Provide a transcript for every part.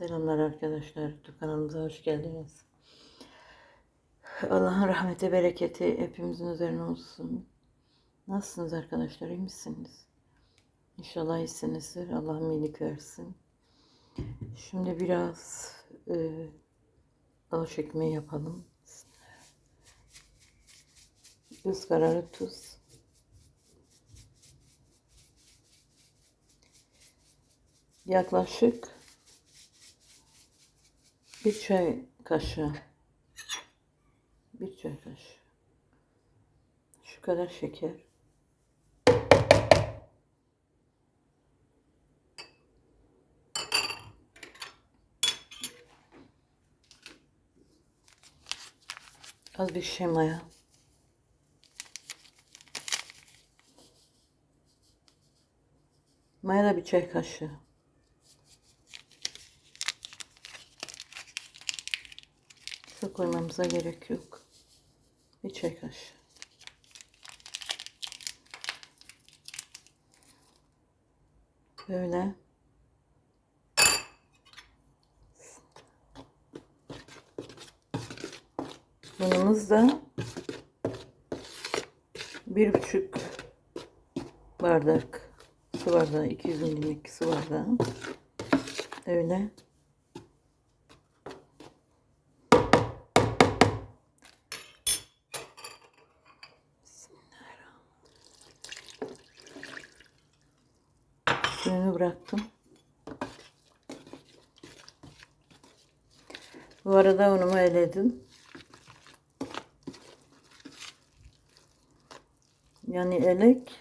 Selamlar arkadaşlar. Kanalımıza hoş geldiniz. Allah'ın rahmeti, bereketi hepimizin üzerine olsun. Nasılsınız arkadaşlar? İyi misiniz? İnşallah iyisinizdir. Allah'ım iyilik versin. Şimdi biraz e, lavaş ekmeği yapalım. Göz tuz. Yaklaşık bir çay kaşığı. Bir çay kaşığı. Şu kadar şeker. Az bir şey maya. Maya da bir çay kaşığı. Su koymamıza gerek yok. Bir çay kaşığı. Böyle. Bunumuz da bir buçuk bardak su bardağı, 200 milimlik su bardağı. Öyle. Bıraktım. Bu arada unumu eledim. Yani elek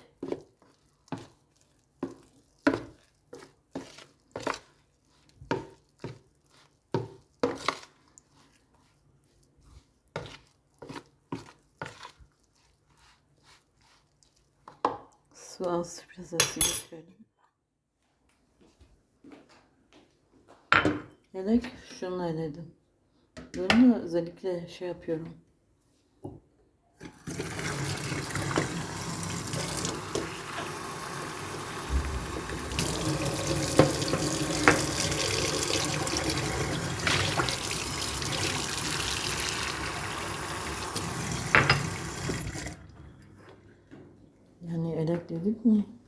su az biraz az su getirelim. Elek şunu eledim. Bunu özellikle şey yapıyorum. Yani elek dedik mi?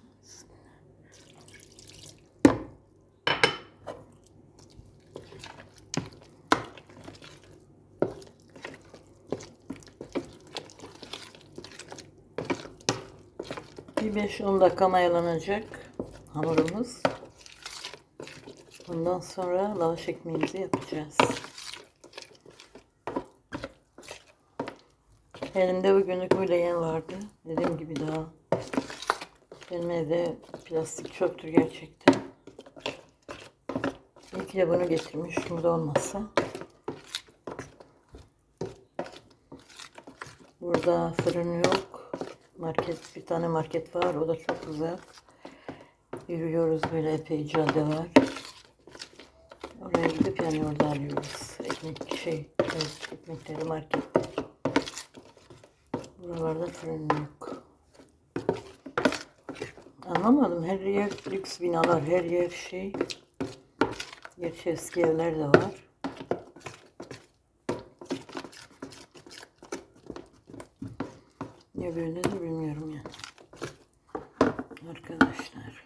Bir 5-10 dakika mayalanacak hamurumuz. Bundan sonra lavaş ekmeğimizi yapacağız. Elimde bugünlük bu leğen vardı. Dediğim gibi daha benim evde plastik çöptür gerçekten. İyi de bunu getirmiş. Burada olmazsa. Burada fırın yok. Market bir tane market var. O da çok uzak. Yürüyoruz böyle epey cadde var. Oraya gidip yani orada alıyoruz. Ekmek şey, evet, ekmekleri markette. Buralarda fırın yok. Anlamadım. Her yer lüks binalar, her yer şey. Gerçi eski evler de var. Ya böyle de bilmiyorum yani. Arkadaşlar.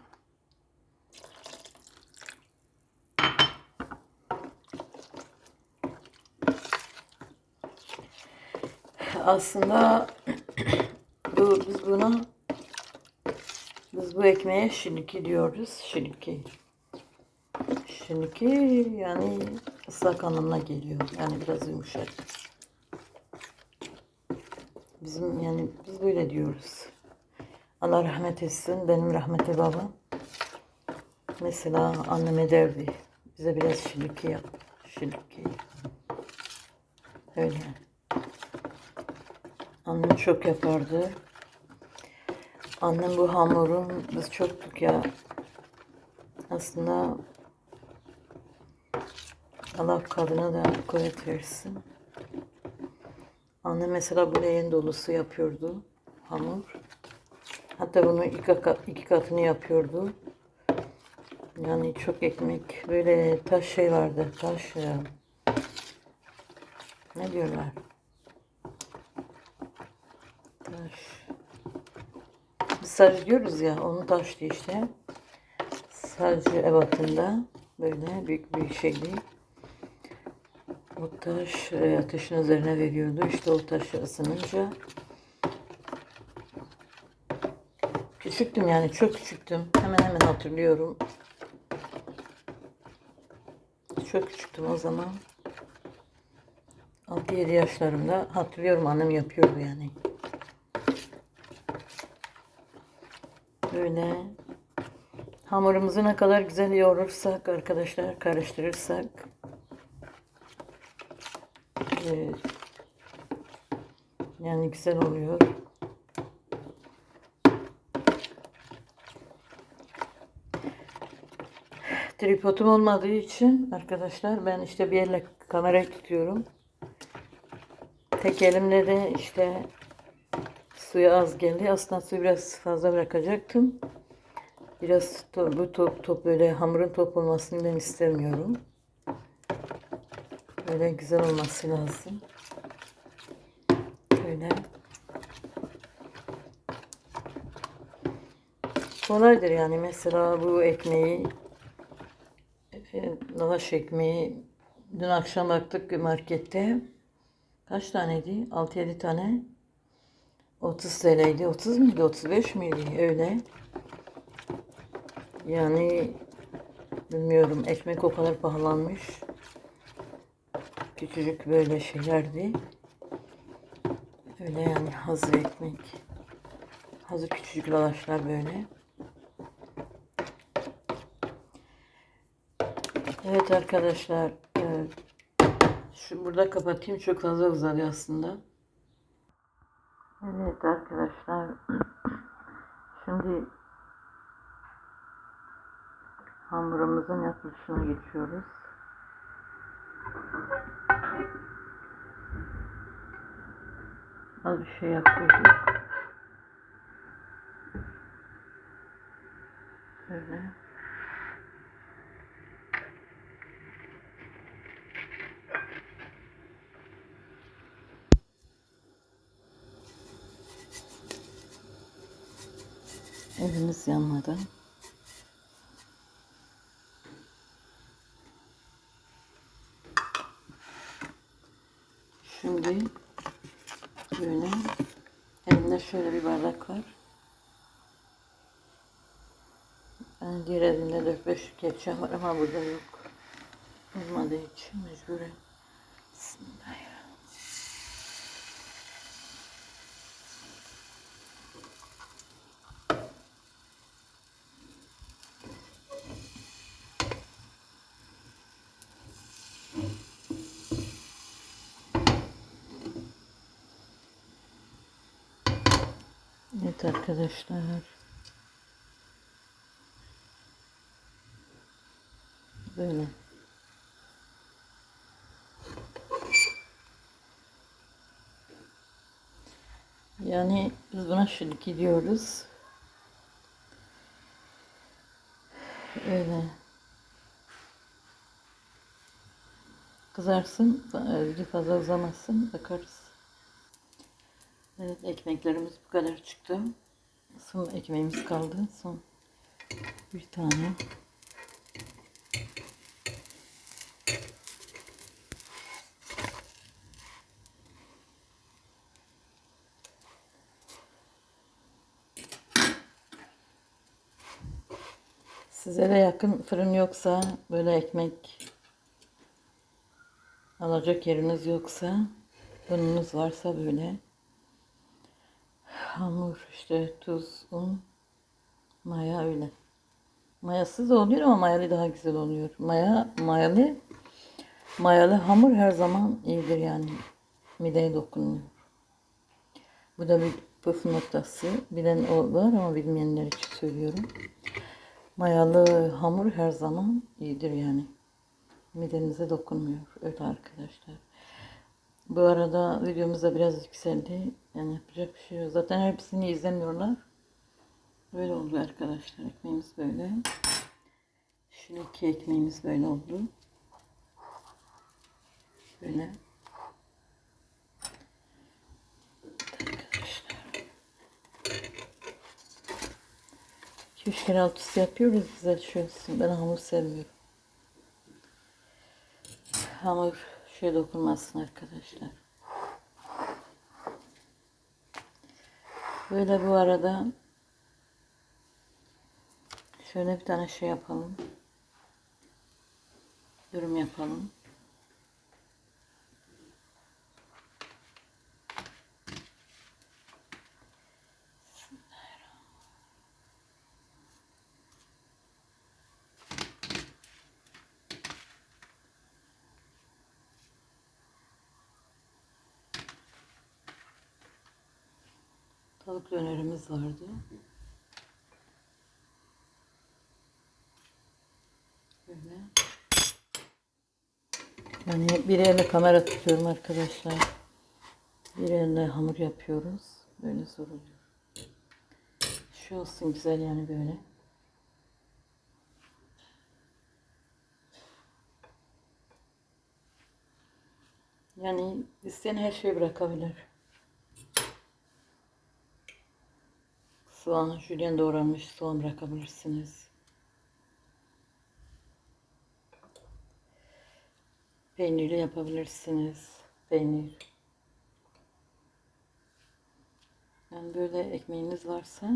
Aslında bu, biz buna biz bu ekmeğe şiniki diyoruz. Şiniki. Şiniki yani ıslak anlamına geliyor. Yani biraz yumuşak. Bizim yani biz böyle diyoruz. Allah rahmet etsin. Benim rahmetli babam. Mesela anneme derdi. Bize biraz şiniki yap. Şiniki. Öyle. Annem çok yapardı. Annem bu hamurun biz çoktuk ya. Aslında Allah kadına da kuvvet versin. Anne mesela bu leğen dolusu yapıyordu hamur. Hatta bunu iki, kat, iki katını yapıyordu. Yani çok ekmek. Böyle taş şey vardı. Taş ya. Ne diyorlar? Taş. Sarı diyoruz ya. Onun taştı işte. Sadece ebatında. Böyle büyük bir şeydi. O taş e, ateşin üzerine veriyordu. İşte o taşı ısınınca küçüktüm yani çok küçüktüm. Hemen hemen hatırlıyorum. Çok küçüktüm o zaman. 6-7 yaşlarımda hatırlıyorum annem yapıyordu yani. Böyle hamurumuzu ne kadar güzel yoğurursak arkadaşlar karıştırırsak e, yani güzel oluyor. Tripodum olmadığı için arkadaşlar ben işte bir elle kamerayı tutuyorum. Tek elimle de işte suya az geldi. Aslında suyu biraz fazla bırakacaktım. Biraz to- bu top top böyle hamurun top olmasını ben istemiyorum. Böyle güzel olması lazım. Böyle. Kolaydır yani mesela bu ekmeği e, lavaş ekmeği dün akşam baktık markette kaç taneydi? 6-7 tane 30 TL'ydi. 30 muydu? 35 miydi? Öyle. Yani bilmiyorum ekmek o kadar pahalanmış. Küçücük böyle şeylerdi. Öyle yani hazır ekmek. Hazır küçücük lavaşlar böyle. Evet arkadaşlar. Evet. Şu burada kapatayım. Çok fazla uzadı aslında. Evet arkadaşlar. Şimdi hamurumuzun yapılışına geçiyoruz. Az bir şey yapıyorduk. Böyle. Elimiz yanmadan. Şimdi böyle elimde şöyle bir bardak var. Ben diğer elimde 4-5 kepçem var ama burada yok. Olmadığı için mecburen. Bismillahirrahmanirrahim. Evet arkadaşlar. Böyle. Yani biz buna şimdi gidiyoruz. Öyle. Kızarsın, video fazla uzamasın, bakarız. Evet ekmeklerimiz bu kadar çıktı. Son ekmeğimiz kaldı. Son bir tane. Size de yakın fırın yoksa böyle ekmek alacak yeriniz yoksa fırınınız varsa böyle hamur işte tuz, un, maya öyle. Mayasız oluyor ama mayalı daha güzel oluyor. Maya, mayalı mayalı hamur her zaman iyidir yani. Mideye dokunmuyor. Bu da bir püf noktası. Bilen o var ama bilmeyenler için söylüyorum. Mayalı hamur her zaman iyidir yani. Midenize dokunmuyor. Öyle arkadaşlar. Bu arada videomuz da biraz yükseldi. Yani yapacak bir şey yok. Zaten hepsini izlemiyorlar. Böyle oldu arkadaşlar. Ekmeğimiz böyle. İki ekmeğimiz böyle oldu. Böyle. 2-3 kere alt üstü yapıyoruz güzel olsun. Ben hamur seviyorum. Hamur şey dokunmasın arkadaşlar. Böyle bu arada şöyle bir tane şey yapalım. Yorum yapalım. Tavuk dönerimiz vardı. Böyle. Yani bir elle kamera tutuyorum arkadaşlar. Bir elle hamur yapıyoruz. Böyle zor oluyor. Şu olsun güzel yani böyle. Yani isteyen her şeyi bırakabilir. Soğan, jülyen doğranmış soğan bırakabilirsiniz. Peynirli yapabilirsiniz. Peynir. Yani böyle ekmeğiniz varsa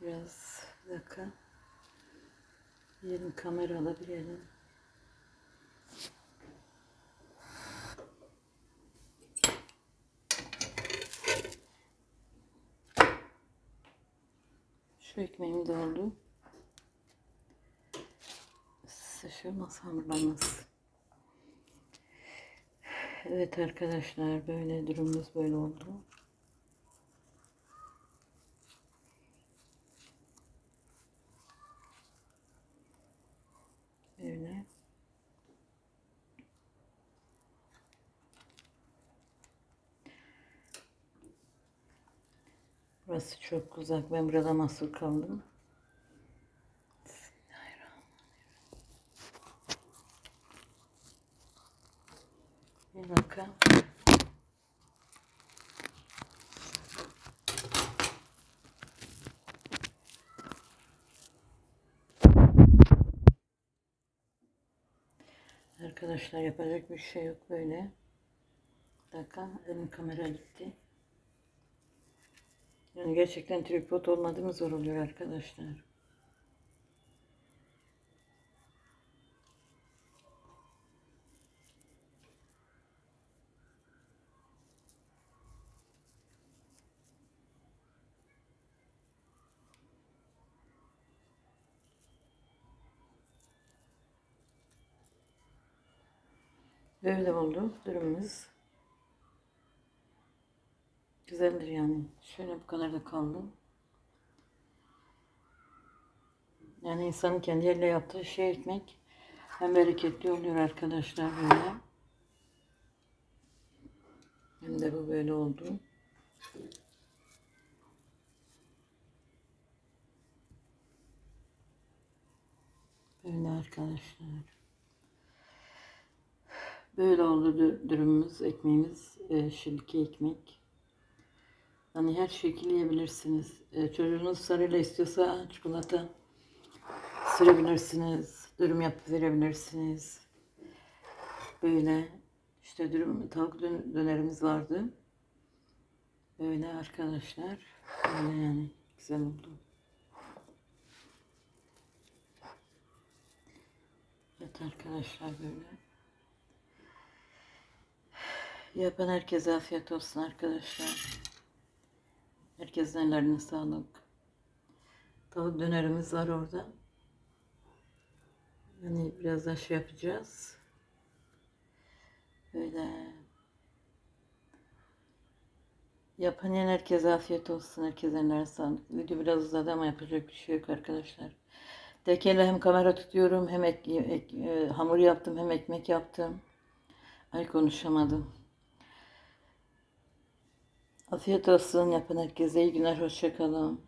biraz bir dakika. Yerim kamera alabilirim. Şu ekmeğim de oldu. Hamurlanması. Evet arkadaşlar böyle durumumuz böyle oldu. Böyle. Burası çok uzak. Ben burada mahsur kaldım. Bir dakika. Arkadaşlar yapacak bir şey yok böyle. Bir dakika elim kamera gitti. Gerçekten tripod olmadı zor oluyor arkadaşlar. Böyle oldu durumumuz. Güzeldir yani. Şöyle bu kadar da kaldı. Yani insanın kendi elle yaptığı şey ekmek hem bereketli oluyor arkadaşlar böyle. Hem de bu böyle oldu. Böyle arkadaşlar. Böyle oldu dü- dürümümüz, ekmeğimiz, e, şilki ekmek. Hani her şekilde yiyebilirsiniz. E, çocuğunuz sarıyla istiyorsa çikolata sürebilirsiniz. Dürüm yapıp verebilirsiniz. Böyle işte dürüm tavuk dön- dönerimiz vardı. Böyle arkadaşlar. Böyle yani güzel oldu. Evet arkadaşlar böyle. Yapan herkese afiyet olsun arkadaşlar. Herkesin ellerine sağlık. Tavuk dönerimiz var orada. Yani biraz daha şey yapacağız. Böyle. Yapan herkese afiyet olsun. Herkesin ellerine sağlık. Video biraz uzadı ama yapacak bir şey yok arkadaşlar. Tekerle hem kamera tutuyorum hem ek, ek- e, hamur yaptım hem ekmek yaptım. Ay konuşamadım. Afiyet olsun yapın herkese iyi günler hoşça kalın.